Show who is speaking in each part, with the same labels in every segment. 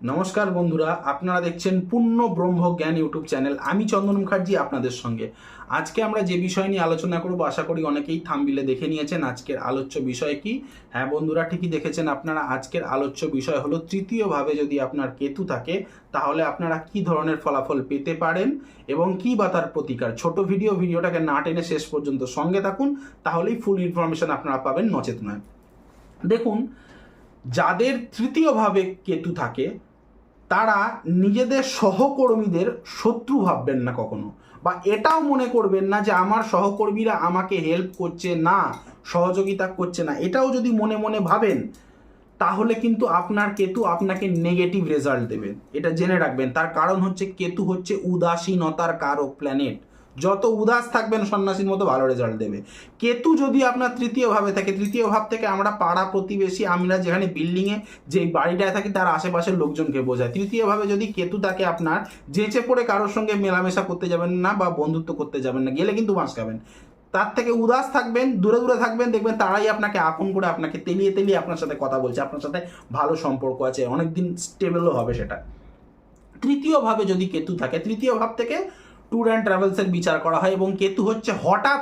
Speaker 1: নমস্কার বন্ধুরা, আপনারা দেখছেন পূর্ণ ব্রহ্ম জ্ঞান ইউটিউব চ্যানেল। আমি চন্দন মুখার্জি আপনাদের সঙ্গে। আজকে আমরা যে বিষয় নিয়ে আলোচনা করব, আশা করি অনেকেই থামবিলে দেখে নিয়েছেন আজকের আলোচ্য বিষয় কি। হ্যাঁ বন্ধুরা, ঠিকই দেখেছেন আপনারা, আজকের আলোচ্য বিষয় হলো তৃতীয়ভাবে যদি আপনার কেতু থাকে, তাহলে আপনারা কি ধরনের ফলাফল পেতে পারেন এবং কি বা তার প্রতিকার? ছোট ভিডিও, ভিডিওটাকে না টেনে শেষ পর্যন্ত সঙ্গে থাকুন, তাহলেই ফুল ইনফরমেশন আপনারা পাবেন নচেত নয়। দেখুন, যাদের তৃতীয়ভাবে কেতু থাকে তারা নিজেদের সহকর্মীদের শত্রু ভাববেন না কখনো। বা এটাও মনে করবেন না যে আমার সহকর্মীরা আমাকে হেল্প করছে না, সহযোগিতা করছে না। এটাও যদি মনে মনে ভাবেন, তাহলে কিন্তু আপনার কেতু আপনাকে নেগেটিভ রেজাল্ট দেবে। এটা জেনে রাখবেন। তার কারণ হচ্ছে কেতু হচ্ছে উদাসীনতার কারক প্ল্যানেট যত উদাস থাকবেন সন্ন্যাসীর মতো ভালো রেজাল্ট দেবে। কেতু যদি আপনার তৃতীয় ভাবে থাকে, তৃতীয় ভাব থেকে আমরা পাড়া প্রতিবেশী, আমরা যেখানে বিল্ডিংয়ে যে বাড়িটায় থাকি, তার আশেপাশের লোকজনকে বোঝায় তৃতীয় ভাবে যদি কেতু থাকে আপনার যেচে পড়ে কারোর সঙ্গে মেলামেশা করতে যাবেন না বা বন্ধুত্ব করতে যাবেন না, গেলে কিন্তু বাঁশ খাবেন। তার থেকে উদাস থাকবেন, দূরে দূরে থাকবেন, দেখবেন তারাই আপনাকে আপন করে আপনাকে তেলিয়ে তেলিয়ে আপনার সাথে কথা বলছে, আপনার সাথে ভালো সম্পর্ক আছে, অনেকদিন স্টেবলও হবে সেটা। তৃতীয় ভাবে যদি কেতু থাকে, তৃতীয় ভাব থেকে ট্যুর অ্যান্ড ট্রাভেলসের বিচার করা হয় এবং কেতু হচ্ছে হঠাৎ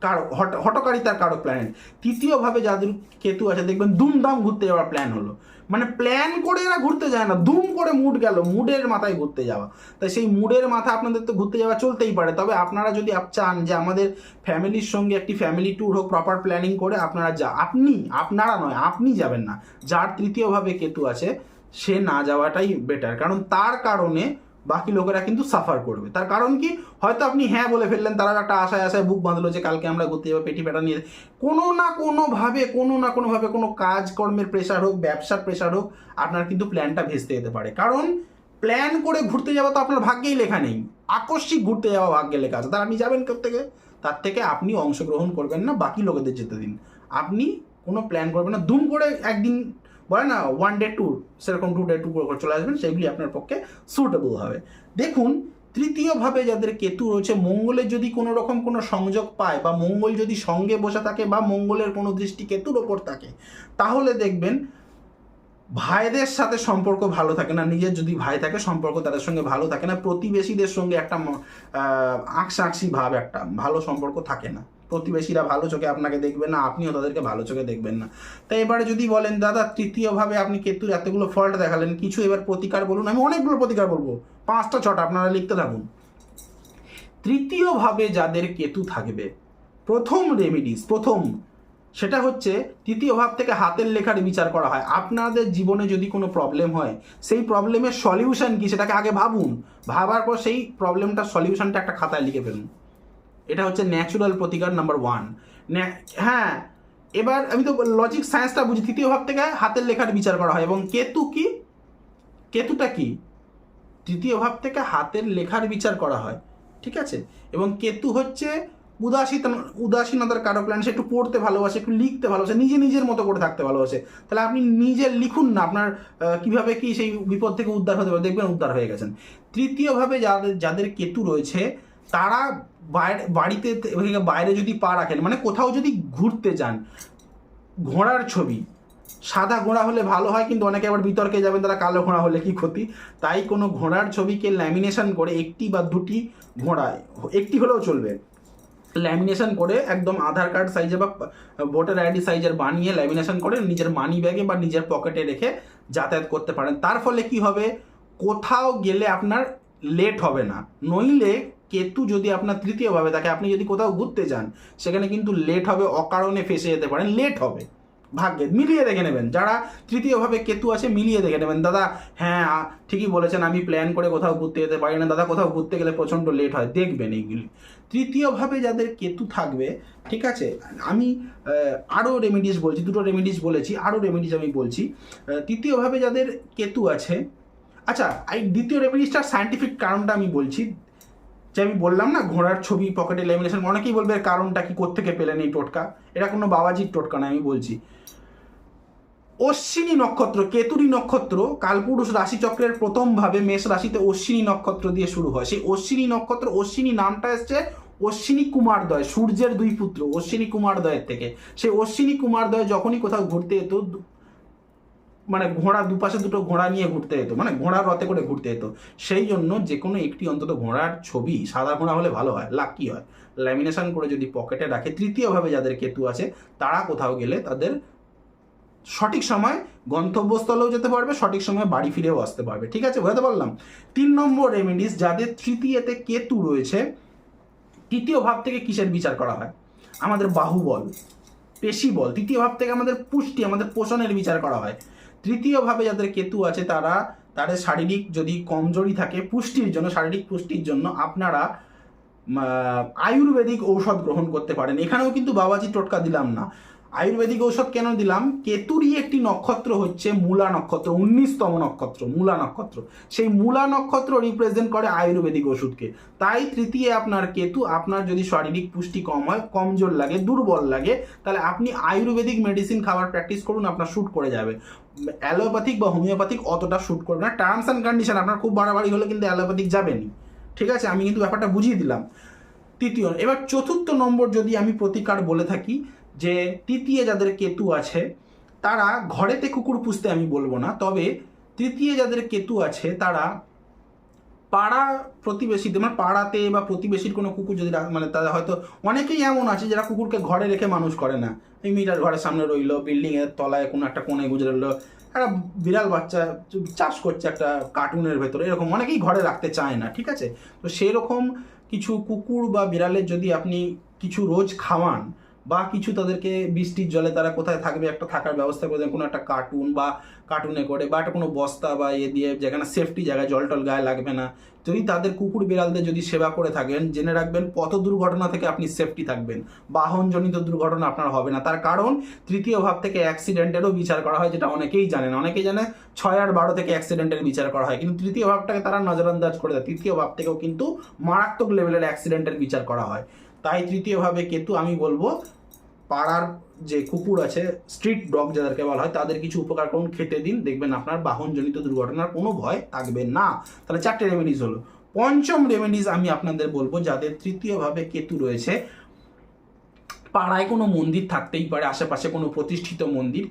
Speaker 1: কারও, হট- হটকারিতার কারও প্ল্যানেট তৃতীয়ভাবে যাদের কেতু আছে, দেখবেন দুমদাম ঘুরতে যাওয়ার প্ল্যান হলো। মানে প্ল্যান করে এরা ঘুরতে যায় না, দুম করে মুড গেল, মুডের মাথায় ঘুরতে যাওয়া। তাই সেই মুডের মাথা আপনাদের তো ঘুরতে যাওয়া চলতেই পারে। তবে আপনারা যদি চান যে আমাদের ফ্যামিলির সঙ্গে একটি ফ্যামিলি ট্যুর হোক প্রপার প্ল্যানিং করে আপনারা যা, আপনি, আপনারা নয়, আপনি যাবেন না। যার তৃতীয়ভাবে কেতু আছে, সে না যাওয়াটাই বেটার কারণ তার কারণে বাকি লোকেরা কিন্তু সাফার করবে। তার কারণ কি? হয়তো আপনি হ্যাঁ বলে ফেললেন, তারা একটা আশায় আশায় বুক বাঁধলো যে কালকে আমরা ঘুরতে যাব পেটি পেটা নিয়ে কোনো না কোনোভাবে, কোনো না কোনোভাবে কোনো কাজকর্মের প্রেশার হোক, ব্যবসার প্রেশার হোক, আপনার কিন্তু প্ল্যানটা ভেস্তে যেতে পারে। কারণ প্ল্যান করে ঘুরতে যাওয়া তো আপনার ভাগ্যেই লেখা নেই। আকস্মিক ঘুরতে যাওয়া ভাগ্যে লেখা আছে। তার আপনি যাবেন থেকে? তার থেকে আপনি অংশগ্রহণ করবেন না, বাকি লোকেদের যেতে দিন। আপনি কোনো প্ল্যান করবেন না। দুম করে একদিন বলে না ওয়ান ডে ট্যুর সেরকম টু ডে ট্যুর করে চলে আসবেন, সেগুলি আপনার পক্ষে সুটেবল হবে। দেখুন, তৃতীয়ভাবে যাদের কেতু রয়েছে, মঙ্গলের যদি কোনো রকম কোনো সংযোগ পায় বা মঙ্গল যদি সঙ্গে বসে থাকে বা মঙ্গলের কোনো দৃষ্টি কেতুর ওপর থাকে, তাহলে দেখবেন ভাইদের সাথে সম্পর্ক ভালো থাকে না, নিজের যদি ভাই থাকে, সম্পর্ক তাদের সঙ্গে ভালো থাকে না, প্রতিবেশীদের সঙ্গে একটা আঁকসা আঁকসি ভাব একটা, ভালো সম্পর্ক থাকে না। প্রতিবেশীরা ভালো চোখে আপনাকে দেখবেন না, আপনিও তাদেরকে ভালো চোখে দেখবেন না। তাই এবারে যদি বলেন, দাদা, তৃতীয়ভাবে আপনি কেতুর এতগুলো ফল্ট দেখালেন, কিছু এবার প্রতিকার বলুন। আমি অনেকগুলো প্রতিকার বলব, পাঁচটা, ছটা, আপনারা লিখতে থাকুন। তৃতীয়ভাবে যাদের কেতু থাকবে, প্রথম রেমিডিস প্রথম, সেটা হচ্ছে তৃতীয় ভাব থেকে হাতের লেখার বিচার করা হয়। আপনাদের জীবনে যদি কোনো প্রবলেম হয়, সেই প্রবলেমের সলিউশন কি সেটাকে আগে ভাবুন। ভাবার পর সেই প্রবলেমটার সলিউশনটা একটা খাতায় লিখে ফেলুন। এটা হচ্ছে ন্যাচুরাল প্রতিকার নাম্বার ওয়ান হ্যাঁ এবার আমি তো লজিক সায়েন্সটা বুঝি, তৃতীয় ভাব থেকে হাতের লেখার বিচার করা হয়। এবং কেতু কি? কেতুটা কি? তৃতীয় ভাব থেকে হাতের লেখার বিচার করা হয়। ঠিক আছে? এবং কেতু হচ্ছে উদাসীন, উদাসীনতার কারও প্ল্যান সে একটু পড়তে ভালোবাসে, একটু লিখতে ভালোবাসে, নিজে নিজের মতো করে থাকতে ভালোবাসে। তাহলে আপনি নিজে লিখুন না, আপনার কীভাবে কি সেই বিপদ থেকে উদ্ধার হতে পারে? দেখবেন উদ্ধার হয়ে গেছেন। তৃতীয়ভাবে যাদের যাদের কেতু রয়েছে তারা বাইরে বাড়িতে বাইরে যদি পা রাখেন মানে কোথাও যদি ঘুরতে যান, ঘোড়ার ছবি, সাদা ঘোড়া হলে ভালো হয়, কিন্তু অনেকে আবার বিতর্কে যাবেন তারা কালো ঘোড়া হলে কি ক্ষতি? তাই কোনো ঘোড়ার ছবিকে ল্যামিনেশন করে একটি বা দুটি ঘোড়া, একটি হলেও চলবে। ল্যামিনেশন করে একদম আধার কার্ড সাইজে বা ভোটার আইডি সাইজের বানিয়ে ল্যামিনেশন করে নিজের মানি ব্যাগে বা নিজের পকেটে রেখে যাতায়াত করতে পারেন। তার ফলে কি হবে? কোথাও গেলে আপনার লেট হবে না। নইলে কেতু যদি আপনার তৃতীয়ভাবে থাকে, আপনি যদি কোথাও ঘুরতে যান, সেখানে কিন্তু লেট হবে, অকারণে ফেসে যেতে পারেন। লেট হবে। ভাগ্যে মিলিয়ে দেখে নেবেন। যারা তৃতীয়ভাবে কেতু আছে, মিলিয়ে দেখে নেবেন। দাদা হ্যাঁ ঠিকই বলেছেন, আমি প্ল্যান করে কোথাও ঘুরতে যেতে পারি না। দাদা, কোথাও ঘুরতে গেলে প্রচণ্ড লেট হয়। দেখবেন এইগুলি। তৃতীয়ভাবে যাদের কেতু থাকবে, ঠিক আছে? আমি আরও রেমিডিস বলছি, দুটো রেমিডিস বলেছি আরও রেমিডিস আমি বলছি। তৃতীয়ভাবে যাদের কেতু আছে আচ্ছা এই দ্বিতীয় রেমিডিসটার সায়েন্টিফিক কারণটা আমি বলছি। যে আমি বললাম না, ঘোড়ার ছবি পকেটে ল্যামিনেশন অনেকেই বলবে কারণটা কি, কোত্থেকে পেলেন এই টোটকা? এটা কোনো বাবাজির টোটকা না আমি বলছি। অশ্বিনী নক্ষত্র, কেতুরি নক্ষত্র, কালপুরুষ রাশিচক্রের প্রথম ভাবে মেষ রাশিতে অশ্বিনী নক্ষত্র দিয়ে শুরু হয়। সেই অশ্বিনী নক্ষত্র, অশ্বিনী নামটা এসছে অশ্বিনী কুমারদয়, সূর্যের দুই পুত্র অশ্বিনী কুমারদয়ের থেকে। সেই অশ্বিনী কুমারদয় যখনই কোথাও ঘুরতে যেত মানে ঘোড়া দুপাশে দুটো ঘোড়া নিয়ে ঘুরতে যেত মানে ঘোড়ার রথে করে ঘুরতে যেত। সেই জন্য যে কোনো একটি অন্তত ঘোড়ার ছবি সাদা ঘোড়া হলে ভালো হয়, লাকি হয়। ল্যামিনেশন করে যদি পকেটে রাখে, তৃতীয়ভাবে যাদের কেতু আছে, তারা কোথাও গেলে তাদের সঠিক সময় গন্তব্যস্থলেও যেতে পারবে, সঠিক সময় বাড়ি ফিরেও আসতে পারবে। ঠিক আছে, বুঝতে পারলাম? তিন নম্বর রেমেডিস যাদের তৃতীয়তে কেতু রয়েছে, তৃতীয় ভাব থেকে কিসের বিচার করা হয়? আমাদের বাহুবল পেশি বল তৃতীয় ভাব থেকে আমাদের পুষ্টি, আমাদের পোষণের বিচার করা হয়। তৃতীয়ভাবে যাদের কেতু আছে, তারা তাদের শারীরিক যদি কমজোরি থাকে পুষ্টির জন্য, শারীরিক পুষ্টির জন্য আপনারা আয়ুর্বেদিক ঔষধ গ্রহণ করতে পারেন। এখানেও কিন্তু বাবাজি টোটকা দিলাম না। আয়ুর্বেদিক ঔষধ কেন দিলাম? কেতুরই একটি নক্ষত্র হচ্ছে মূলা নক্ষত্র, উনিশতম নক্ষত্র, মূলা নক্ষত্র। সেই মূলা নক্ষত্র রিপ্রেজেন্ট করে আয়ুর্বেদিক ওষুধকে তাই তৃতীয় আপনার কেতু, আপনার যদি শারীরিক পুষ্টি কম হয়, কমজোর লাগে, দুর্বল লাগে, তাহলে আপনি আয়ুর্বেদিক মেডিসিন খাবার প্র্যাকটিস করুন, আপনার শ্যুট করে যাবে। অ্যালোপ্যাথিক বা হোমিওপ্যাথিক অতটা শ্যুট করবে না। টার্মস অ্যান্ড কন্ডিশন আপনার খুব বাড়াবাড়ি হলে কিন্তু অ্যালোপ্যাথিক যাবেনি ঠিক আছে? আমি কিন্তু ব্যাপারটা বুঝিয়ে দিলাম। তৃতীয়, এবার চতুর্থ নম্বর যদি আমি প্রতিকার বলে থাকি যে তৃতীয় যাদের কেতু আছে, তারা ঘরেতে কুকুর পুষতে আমি বলব না, তবে তৃতীয় যাদের কেতু আছে, তারা পাড়া প্রতিবেশীদের মানে পাড়াতে বা প্রতিবেশীর কোনো কুকুর যদি মানে তারা হয়তো অনেকেই এমন আছে যারা কুকুরকে ঘরে রেখে মানুষ করে না। এই মিটার ঘরের সামনে রইল বিল্ডিংয়ের তলায় কোনো একটা কোণে গুজে রইল, একটা বিড়াল বাচ্চা চাষ করছে একটা কার্টুনের ভেতরে, এরকম অনেকেই ঘরে রাখতে চায় না, ঠিক আছে? তো সেরকম কিছু কুকুর বা বিড়ালের যদি আপনি কিছু রোজ খাওয়ান বা কিছু তাদেরকে বৃষ্টির জলে তারা কোথায় থাকবে, একটা থাকার ব্যবস্থা করে দেন, কোনো একটা কার্টুন বা কার্টুনে করে, বা একটা কোনো বস্তা বা ইয়ে দিয়ে যেখানে সেফটি জায়গায় জল টল গায়ে লাগবে না। যদি তাদের কুকুর বিড়ালদের যদি সেবা করে থাকেন, জেনে রাখবেন পথ দুর্ঘটনা থেকে আপনি সেফটি থাকবেন। বাহনজনিত দুর্ঘটনা আপনার হবে না। তার কারণ তৃতীয় ভাব থেকে অ্যাক্সিডেন্টেরও বিচার করা হয়, যেটা অনেকেই জানেন অনেকেই জানে ছয় আর বারো থেকে অ্যাক্সিডেন্টের বিচার করা হয়। কিন্তু তৃতীয় ভাবটাকে তারা নজরান্দাজ করে দেয়। তৃতীয় ভাব থেকেও কিন্তু মারাত্মক লেভেলের অ্যাক্সিডেন্টের বিচার করা হয়। তাই তৃতীয়ভাবে কেতু আমি বলব, পাড়ার যে কুকুর আছে স্ট্রিট ডগ যাদেরকে বলা হয়, তাদের কিছু উপকার করুন, খেতে দিন। দেখবেন আপনার বাহনজনিত দুর্ঘটনার কোনো ভয় থাকবে না। তাহলে চারটে রেমেডিস হলো। পঞ্চম রেমেডিস আমি আপনাদের বলব, যাদের তৃতীয়ভাবে কেতু রয়েছে, পাড়ায় কোনো মন্দির থাকতেই পারে, আশেপাশে কোনো প্রতিষ্ঠিত মন্দির।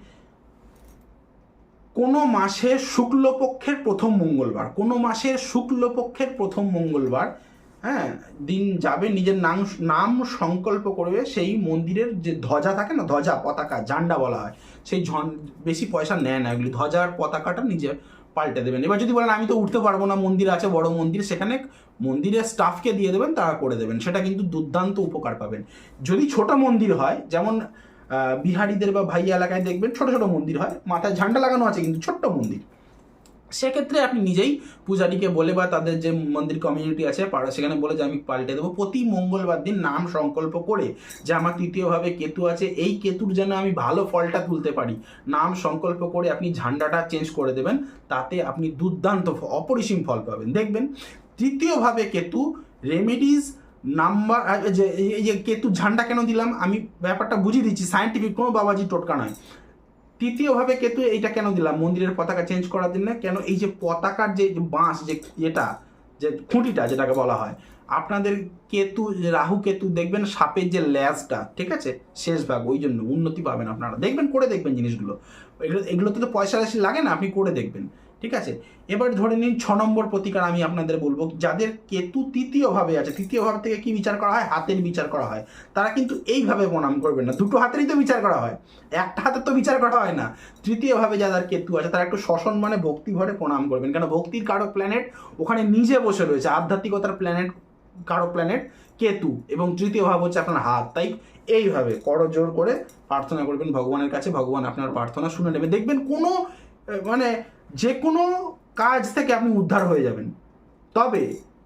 Speaker 1: কোনো মাসের শুক্লপক্ষের প্রথম মঙ্গলবার, কোনো মাসের শুক্লপক্ষের প্রথম মঙ্গলবার হ্যাঁ দিন যাবে, নিজের নাম নাম সংকল্প করবে, সেই মন্দিরের যে ধ্বজা থাকে না, ধ্বজা পতাকা, ঝান্ডা বলা হয়, সেই ঝন, বেশি পয়সা নেয় না, এগুলি ধ্বজার পতাকাটা নিজে পাল্টে দেবেন। এবার যদি বলেন, আমি তো উঠতে পারব না, মন্দির আছে, বড় মন্দির, সেখানে মন্দিরের স্টাফকে দিয়ে দেবেন, তারা করে দেবেন। সেটা কিন্তু দুর্দান্ত উপকার পাবেন। যদি ছোট মন্দির হয়, যেমন বিহারিদের বা ভাইয়া এলাকায় দেখবেন, ছোট ছোট মন্দির হয়, মাথায় ঝান্ডা লাগানো আছে, কিন্তু ছোট্ট মন্দির। সেক্ষেত্রে আপনি নিজেই পূজারীকে বলে বা তাদের যে মন্দির কমিউনিটি আছে, পাড়া, সেখানে বলে যে আমি পাল্টে দেবো। প্রতি মঙ্গলবার দিন নাম সংকল্প করে যে আমার তৃতীয়ভাবে কেতু আছে, এই কেতুর যেন আমি ভালো ফলটা তুলতে পারি। নাম সংকল্প করে আপনি ঝান্ডাটা চেঞ্জ করে দেবেন, তাতে আপনি দুর্দান্ত অপরিসীম ফল পাবেন। দেখবেন, তৃতীয়ভাবে কেতু রেমেডিস নাম্বার যে কেতু ঝান্ডা কেন দিলাম? আমি ব্যাপারটা বুঝিয়ে দিচ্ছি। সায়েন্টিফিক কোনো বাবাজি টোটকা নয়। তৃতীয়ভাবে কেতু এইটা কেন দিলাম? মন্দিরের পতাকা চেঞ্জ করার জন্য? কেন এই যে পতাকার যে বাঁশ, যে এটা যে খুঁটিটা যেটাকে বলা হয়, আপনাদের কেতু, রাহু কেতু দেখবেন সাপের যে ল্যাজটা, ঠিক আছে? শেষ ভাগ, ওই জন্য উন্নতি পাবেন আপনারা। দেখবেন, করে দেখবেন জিনিসগুলো। এগুলো, এগুলোতে তো পয়সা রাশি লাগে না, আপনি করে দেখবেন। ঠিক আছে? এবার ধরে নিন ছ নম্বর প্রতিকার আমি আপনাদের বলব, যাদের কেতু তৃতীয়ভাবে আছে তৃতীয় ভাব থেকে কি বিচার করা হয়? হাতের বিচার করা হয়। তারা কিন্তু এইভাবে প্রণাম করবেন না। দুটো হাতেরই তো বিচার করা হয়। একটা হাতের তো বিচার করা হয় না। তৃতীয়ভাবে যাদের কেতু আছে, তারা একটু শশন মানে ভক্তি ভরে প্রণাম করবেন। কেন? ভক্তির কারও প্ল্যানেট ওখানে নিজে বসে রয়েছে। আধ্যাত্মিকতার প্ল্যানেট কারও প্ল্যানেট কেতু এবং তৃতীয় ভাব হচ্ছে আপনার হাত। তাই এইভাবে করজোর করে প্রার্থনা করবেন ভগবানের কাছে। ভগবান আপনার প্রার্থনা শুনে নেবে। দেখবেন কোনো মানে যে কোনো কাজ থেকে আপনি উদ্ধার হয়ে যাবেন। তবে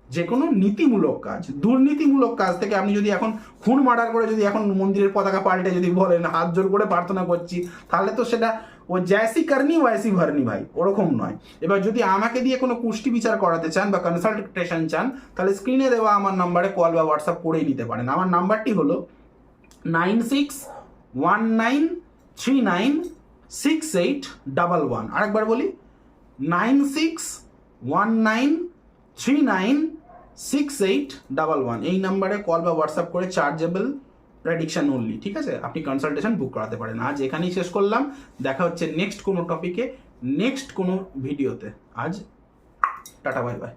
Speaker 1: যে কোনো নীতিমূলক কাজ, দুর্নীতিমূলক কাজ থেকে আপনি যদি এখন খুন মার্ডার করে যদি এখন মন্দিরের পতাকা পাল্টে যদি বলেন, হাত জোর করে প্রার্থনা করছি, তাহলে তো সেটা ও জ্যাসি কারনি ওয়াইসি ভারনি ভাই, ওরকম নয়। এবার যদি আমাকে দিয়ে কোনো কুষ্টি বিচার করাতে চান বা কনসালটেশন চান, তাহলে স্ক্রিনে দেওয়া আমার নাম্বারে কল বা হোয়াটসঅ্যাপ করেই নিতে পারেন। আমার নাম্বারটি হলো nine six one nine three nine six eight double one আরেকবার বলি nine six one nine three nine six eight double one এই নাম্বারে কল বা হোয়াটসঅ্যাপ করে চার্জেবল প্রেডিকশন অনলি ঠিক আছে? আপনি কনসালটেশন বুক করাতে পারেন। আজ এখানেই শেষ করলাম। দেখা হচ্ছে নেক্সট কোনো টপিকে নেক্সট কোনো ভিডিওতে আজ টাটা বাই বাই